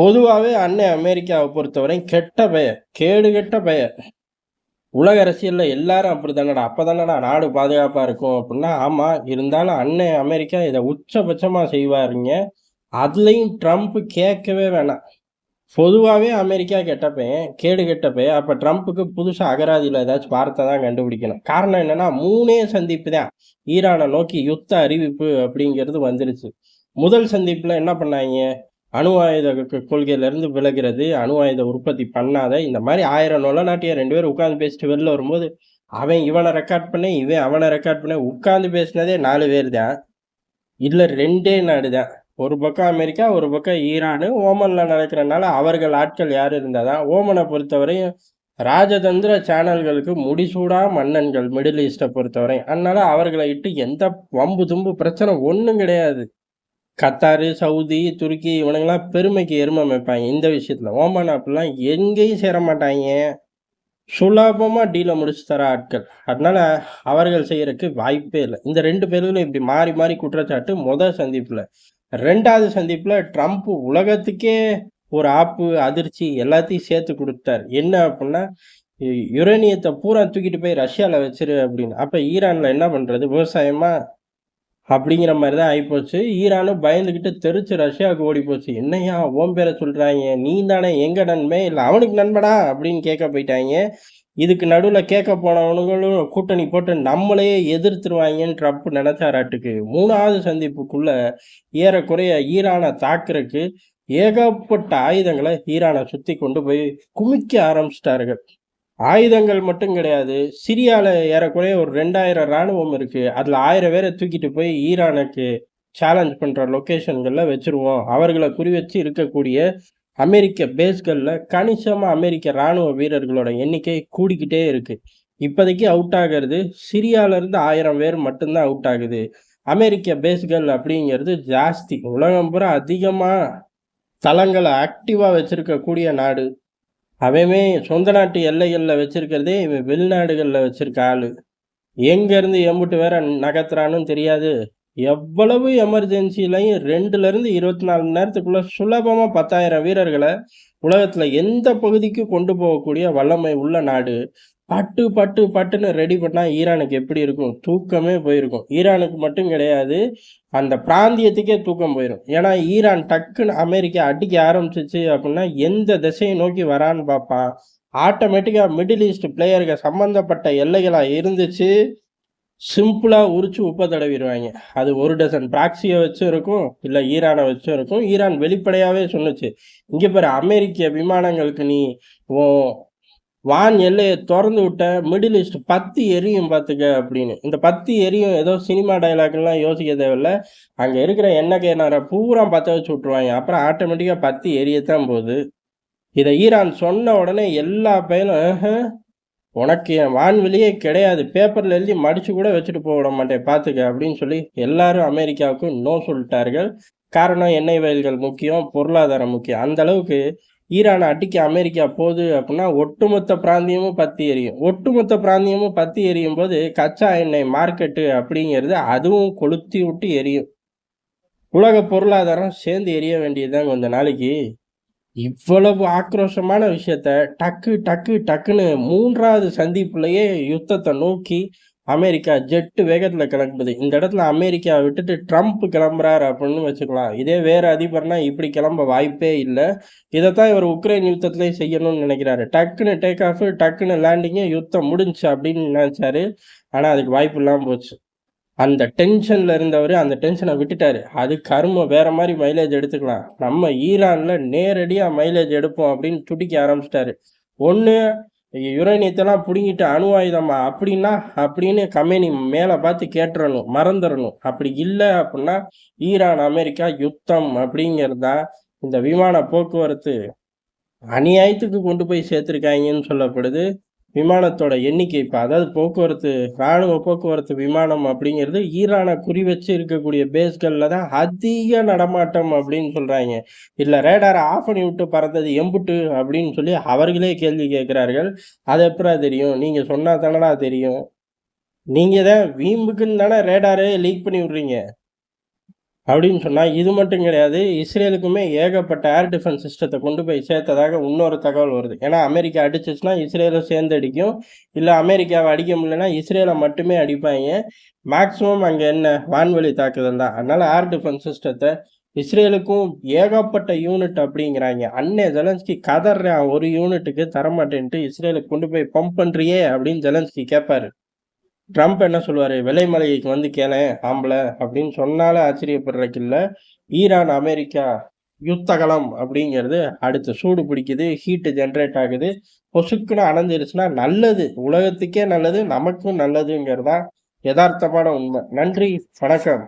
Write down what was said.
பொதுவாகவே அன்னை அமெரிக்காவை பொறுத்தவரை கெட்ட பெயர். கேடு கெட்ட பெயர். உலக அரசியலில் எல்லாரும் அப்படிதானடா அப்போ தானடா நாடு பாதுகாப்பாக இருக்கும் அப்படின்னா ஆமாம் இருந்தாலும் அன்னை அமெரிக்கா இதை உச்சபட்சமாக செய்வாருங்க. அதுலேயும் ட்ரம்ப் கேட்கவே வேணாம். பொதுவாகவே அமெரிக்கா கெட்ட கேடு கெட்ட பெயர். அப்போ ட்ரம்ப்புக்கு புதுசாக அகராதியில் ஏதாச்சும் வார்த்தை தான் கண்டுபிடிக்கணும். காரணம் என்னென்னா மூணே சந்திப்பு தான். ஈரானை நோக்கி யுத்த அறிவிப்பு அப்படிங்கிறது வந்துருச்சு. முதல் சந்திப்பில் என்ன பண்ணாய்ங்க? அணு ஆயுத கொள்கையிலேருந்து விலகிறது அணு ஆயுத உற்பத்தி பண்ணாத, இந்த மாதிரி ஆயிரம் 1000 நொலநாட்டிய 2 பேரும் உட்காந்து பேசிட்டு வெளில வரும்போது, அவன் இவனை ரெக்கார்ட் பண்ண, இவன் அவனை ரெக்கார்ட் பண்ண, உட்காந்து பேசினதே நாலு பேர் தான். இல்லை ரெண்டே நாடு தான். ஒரு பக்கம் அமெரிக்கா, ஒரு பக்கம் ஈரானு. ஓமனில் நடக்கிறனால அவர்கள் ஆட்கள் யார் இருந்தால் தான். ஓமனை பொறுத்தவரையும் ராஜதந்திர சேனல்களுக்கு முடிசூடா மன்னன்கள் மிடில் ஈஸ்ட்ட பொறுத்தவரை. அதனால் அவர்களை இட்டு எந்த வம்பு, தும்பு பிரச்சனை ஒன்றும் கிடையாது. கத்தாரு, சவுதி, துருக்கி இவனுங்கெல்லாம் பெருமைக்கு எருமை அமைப்பாங்க இந்த விஷயத்தில். ஓமான் அப்படிலாம் எங்கேயும் சேர மாட்டாங்க. சுலபமாக டீலை முடிச்சு தர ஆட்கள். அதனால் அவர்கள் செய்கிறதுக்கு வாய்ப்பே இல்லை. இந்த ரெண்டு பேர்களும் இப்படி மாறி, மாறி குற்றச்சாட்டு முதல் சந்திப்பில். ரெண்டாவது சந்திப்பில் ட்ரம்ப் உலகத்துக்கே ஒரு ஆப்பு, அதிர்ச்சி எல்லாத்தையும் சேர்த்து கொடுத்தார். என்ன அப்படின்னா யுரேனியத்தை பூரா தூக்கிட்டு போய் ரஷ்யாவில் வச்சிரு அப்படின்னு. அப்போ ஈரானில் என்ன பண்ணுறது விவசாயமாக அப்படிங்கிற மாதிரி தான் ஆகிப்போச்சு ஈரானும் பயந்துக்கிட்டு தெரிச்சு ரஷ்யாவுக்கு ஓடிப்போச்சு. என்னையா ஓம் பேரை சொல்கிறாங்க நீ தானே எங்கள் நன்மை இல்லை அவனுக்கு நண்படா? அப்படின்னு கேட்க போயிட்டாங்க. இதுக்கு நடுவில் கேட்க போனவனுங்களும் கூட்டணி போட்டு நம்மளையே எதிர்த்துருவாங்கன்னு ட்ரம்ப் நினச்சாராட்டுக்கு. மூணாவது சந்திப்புக்குள்ளே ஏறக்குறைய ஈரானை தாக்குறக்கு ஏகப்பட்ட ஆயுதங்களை ஈரானை சுற்றி கொண்டு போய் குமிக்க ஆரம்பிச்சிட்டார்கள். ஆயுதங்கள் மட்டும் கிடையாது. சிரியாவில் ஏறக்குறைய ஒரு 2000 ராணுவம் இருக்குது அதில் ஆயிரம் பேரை தூக்கிட்டு போய் ஈரானுக்கு சேலஞ்ச் பண்ணுற லொக்கேஷன்களில் வச்சுருவோம். குறி வச்சு இருக்கக்கூடிய அமெரிக்க பேஸ்களில் கணிசமாக அமெரிக்க ராணுவ வீரர்களோட எண்ணிக்கை கூடிக்கிட்டே இருக்குது இப்போதைக்கு அவுட் ஆகுறது சிரியாவிலேருந்து இருந்து 1000 பேர் மட்டும்தான் அவுட் ஆகுது. அமெரிக்க பேஸ்கள் அப்படிங்கிறது ஜாஸ்தி. உலகம் பூரா அதிகமாக தளங்களை ஆக்டிவாக வச்சுருக்கக்கூடிய நாடு. அவையுமே சொந்த நாட்டு எல்லைகளில் வச்சிருக்கிறதே இவன் வெளிநாடுகளில் வச்சிருக்க ஆள் எங்கேருந்து எம்புட்டு வேற நகர்த்துறான்னு தெரியாது. எவ்வளவு எமெர்ஜென்சிலையும் ரெண்டுலேருந்து இருபத்தி நாலு மணி நேரத்துக்குள்ள சுலபமாக பத்தாயிரம் வீரர்களை உலகத்தில் எந்த பகுதிக்கு கொண்டு போகக்கூடிய வல்லமை உள்ள நாடு. பட்டு, பட்டு, பட்டுன்னு ரெடி பண்ணா ஈரானுக்கு எப்படி இருக்கும்? தூக்கமே போயிருக்கும். ஈரானுக்கு மட்டும் கிடையாது. அந்த பிராந்தியத்துக்கே தூக்கம் போயிடும் ஏன்னா ஈரான் டக்குன்னு அமெரிக்கா அடிக்க ஆரம்பிச்சிச்சு அப்படின்னா எந்த திசையை நோக்கி வரான்னு பார்ப்பான். ஆட்டோமேட்டிக்கா மிடில் ஈஸ்ட் பிளேயருக்கு சம்பந்தப்பட்ட எல்லைகளா இருந்துச்சு. சிம்பிளாக உரிச்சு உப்ப தடவிடுவாங்க அது ஒரு டசன் பிராக்சியை வச்சும் இருக்கும். இல்லை ஈரானை வச்சும் இருக்கும். ஈரான் வெளிப்படையாகவே சொன்னுச்சு. இங்கே பாரு அமெரிக்க விமானங்களுக்கு நீ ஓ வான் எல்லையை திறந்து விட்ட மிடில் ஈஸ்ட் பத்தி எரியும் பார்த்துக்க அப்படின்னு. இந்த பத்தி எரியும் ஏதோ சினிமா டைலாக்லாம் யோசிக்க தேவையில்ல. அங்கே இருக்கிற எண்ணெய் கேனாரை பூரா பற்ற வச்சு விட்ருவாங்க அப்புறம் ஆட்டோமேட்டிக்காக பத்தி எரியத்தான் போகுது. இதை ஈரான் சொன்ன உடனே எல்லா பயலும் உனக்கு என் வான்வெளியே கிடையாது. பேப்பர்ல எழுதி மடிச்சு கூட வச்சுட்டு போக விட மாட்டேன் பார்த்துக்க அப்படின்னு சொல்லி எல்லாரும் அமெரிக்காவுக்கு நோ சொல்லிட்டார்கள் காரணம் எண்ணெய் வயல்கள் முக்கியம். பொருளாதாரம் முக்கியம். அந்த அளவுக்கு ஈரானை அடிக்க அமெரிக்கா போகுது அப்படின்னா ஒட்டுமொத்த பிராந்தியமும் பத்தி எரியும். ஒட்டுமொத்த பிராந்தியமும் பத்தி எரியும்போது கச்சா எண்ணெய் மார்க்கெட்டு அப்படிங்கிறது அதுவும் கொளுத்தி விட்டு எரியும். உலக பொருளாதாரம் சேர்ந்து எரிய வேண்டியதுதான் கொஞ்ச நாளைக்கு. இவ்வளவு ஆக்ரோஷமான விஷயத்த டக்கு, டக்கு, டக்குன்னு மூன்றாவது சந்திப்புலயே யுத்தத்தை நோக்கி அமெரிக்கா ஜெட்டு வேகத்தில் கிளம்புது. இந்த இடத்துல அமெரிக்கா விட்டுட்டு ட்ரம்ப் கிளம்புறாரு அப்படின்னு வச்சுக்கலாம். இதே வேறு அதிபர்னா இப்படி கிளம்ப வாய்ப்பே இல்லை இதைத்தான் இவர் உக்ரைன் யுத்தத்திலே செய்யணும்னு நினைக்கிறாரு டக்குன்னு டேக் ஆஃப், டக்குன்னு லேண்டிங்கு யுத்தம் முடிஞ்சுச்சு அப்படின்னு நினச்சாரு ஆனால் அதுக்கு வாய்ப்பு இல்லாமல் போச்சு. அந்த டென்ஷனில் இருந்தவர் அந்த டென்ஷனை விட்டுட்டாரு. அது கருமம் வேறு மாதிரி மைலேஜ் எடுத்துக்கலாம். நம்ம ஈரானில் நேரடியாக மைலேஜ் எடுப்போம் அப்படின்னு துடிக்க ஆரம்பிச்சிட்டாரு ஒன்று யுரேனியத்தெல்லாம் பிடுங்கிட்டு அணு ஆயுதமா அப்படின்னா அப்படின்னு கம்பெனி மேலே பார்த்து கேட்டுறணும். மறந்துடணும் அப்படி இல்லை அப்படின்னா ஈரான், அமெரிக்கா யுத்தம் அப்படிங்கிறது தான் இந்த விமான போக்குவரத்து அநியாயத்துக்கு கொண்டு போய் சேர்த்துருக்காங்கன்னு சொல்லப்படுது. விமானத்தோட எண்ணிக்கை இப்போ அதாவது போக்குவரத்து இராணுவ போக்குவரத்து விமானம் அப்படிங்கிறது ஈரானை குறி வச்சு இருக்கக்கூடிய பேஸ்களில் தான் அதிக நடமாட்டம் அப்படின்னு சொல்கிறாங்க இல்லை ரேடாரை ஆஃப் பண்ணி விட்டு பறந்தது எம்புட்டு அப்படின்னு சொல்லி அவர்களே கேள்வி கேட்குறார்கள் அது எப்படா தெரியும்? நீங்கள் சொன்னால் தானடா தெரியும். நீங்கள் தான் வீம்புக்குன்னு தானே ரேடாரே லீக் பண்ணி விட்றீங்க அப்படின்னு சொன்னால் இது மட்டும் கிடையாது. இஸ்ரேலுக்குமே ஏகப்பட்ட ஏர் டிஃபென்ஸ் சிஸ்டத்தை கொண்டு போய் சேர்த்ததாக இன்னொரு தகவல் வருது. ஏன்னா அமெரிக்கா அடிச்சிச்சுன்னா இஸ்ரேலும் சேர்ந்து அடிக்கும். இல்லை அமெரிக்காவை அடிக்க முடியலன்னா இஸ்ரேலை மட்டுமே அடிப்பாங்க. மேக்ஸிமம் அங்கே என்ன? வான்வெளி தாக்குதல் தான். அதனால் ஏர் டிஃபென்ஸ் சிஸ்டத்தை இஸ்ரேலுக்கும் ஏகப்பட்ட யூனிட் அப்படிங்கிறாங்க. அண்ணே ஜெலன்ஸ்கி கதறான் ஒரு யூனிட்டுக்கு தரமாட்டேன்ட்டு இஸ்ரேலுக்கு கொண்டு போய் பம்ப் பண்ணுறியே அப்படின்னு ஜெலன்ஸ்கி கேட்பாரு ட்ரம்ப் என்ன சொல்லுவார்? விலைமலைக்கு வந்து கேளேன் ஆம்பளை அப்படின்னு சொன்னாலே ஆச்சரியப்படுறதுக்கு இல்லை ஈரான் அமெரிக்கா யுத்தகலம் அப்படிங்கிறது அடுத்து சூடு பிடிக்குது ஹீட்டு ஜென்ரேட் ஆகுது. பொசுக்குன்னு அணைஞ்சிருச்சுன்னா நல்லது உலகத்துக்கே நல்லது நமக்கும் நல்லதுங்கிறதா யதார்த்தமான உண்மை. நன்றி வணக்கம்.